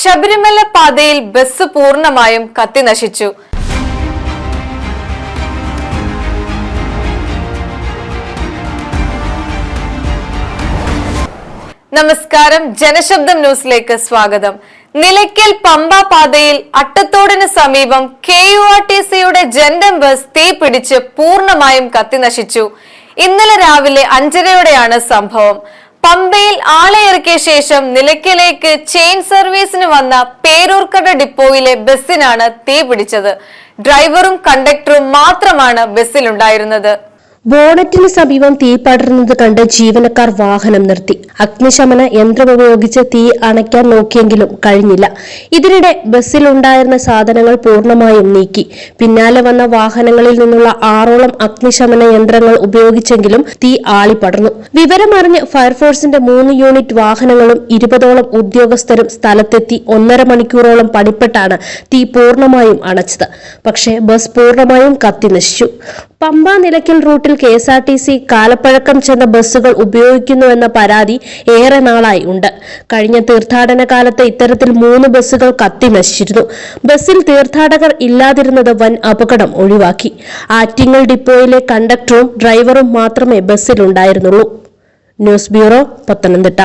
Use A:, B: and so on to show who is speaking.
A: ശബരിമല പാതയിൽ ബസ് പൂർണമായും കത്തിനശിച്ചു നമസ്കാരം. ജനശബ്ദം ന്യൂസിലേക്ക് സ്വാഗതം. നിലയ്ക്കൽ പമ്പ പാതയിൽ അട്ടത്തോടിന് സമീപം കെ യു ആർ ടി സിയുടെ ജൻഡം ബസ് തീപിടിച്ച് പൂർണമായും കത്തിനശിച്ചു ഇന്നലെ രാവിലെ അഞ്ചരയോടെയാണ് സംഭവം. പമ്പയിൽ ആളെ ഇറക്കിയ ശേഷം നിലയ്ക്കലേക്ക് ചെയിൻ സർവീസിന് വന്ന പേരൂർക്കട ഡിപ്പോയിലെ ബസ്സിനാണ് തീ പിടിച്ചത് ഡ്രൈവറും കണ്ടക്ടറും മാത്രമാണ് ബസ്സിലുണ്ടായിരുന്നത്.
B: ബോണറ്റിന് സമീപം തീ പടരുന്നത് കണ്ട് ജീവനക്കാർ വാഹനം നിർത്തി. അഗ്നിശമന യന്ത്രമുപയോഗിച്ച് തീ അണയ്ക്കാൻ നോക്കിയെങ്കിലും കഴിഞ്ഞില്ല. ഇതിനിടെ ബസ്സിലുണ്ടായിരുന്ന സാധനങ്ങൾ പൂർണമായും നീക്കി. പിന്നാലെ വന്ന വാഹനങ്ങളിൽ നിന്നുള്ള ആറോളം അഗ്നിശമന യന്ത്രങ്ങൾ ഉപയോഗിച്ചെങ്കിലും തീ ആളിപ്പടർന്നു. വിവരമറിഞ്ഞ് ഫയർഫോഴ്സിന്റെ മൂന്ന് യൂണിറ്റ് വാഹനങ്ങളും ഇരുപതോളം ഉദ്യോഗസ്ഥരും സ്ഥലത്തെത്തി ഒന്നര മണിക്കൂറോളം പണിപ്പെട്ടാണ് തീ പൂർണമായും അണച്ചത്. പക്ഷേ ബസ് പൂർണമായും കത്തിനശിച്ചു പമ്പ നിലയ്ക്കൽ റൂട്ടിൽ K S R T C കാലപ്പഴക്കം ചെന്ന ബസ്സുകൾ ഉപയോഗിക്കുന്നുവെന്ന പരാതി ഏറെ നാളായി ഉണ്ട്. കഴിഞ്ഞ തീർത്ഥാടന കാലത്ത് ഇത്തരത്തിൽ മൂന്ന് ബസ്സുകൾ കത്തി നശിച്ചിരുന്നു. ബസ്സിൽ തീർത്ഥാടകർ ഇല്ലാതിരുന്നത് വൻ അപകടം ഒഴിവാക്കി. ആറ്റിങ്ങൽ ഡിപ്പോയിലെ കണ്ടക്ടറും ഡ്രൈവറും മാത്രമേ ബസ്സിലുണ്ടായിരുന്നുള്ളൂ. News bureau Pathanamthitta.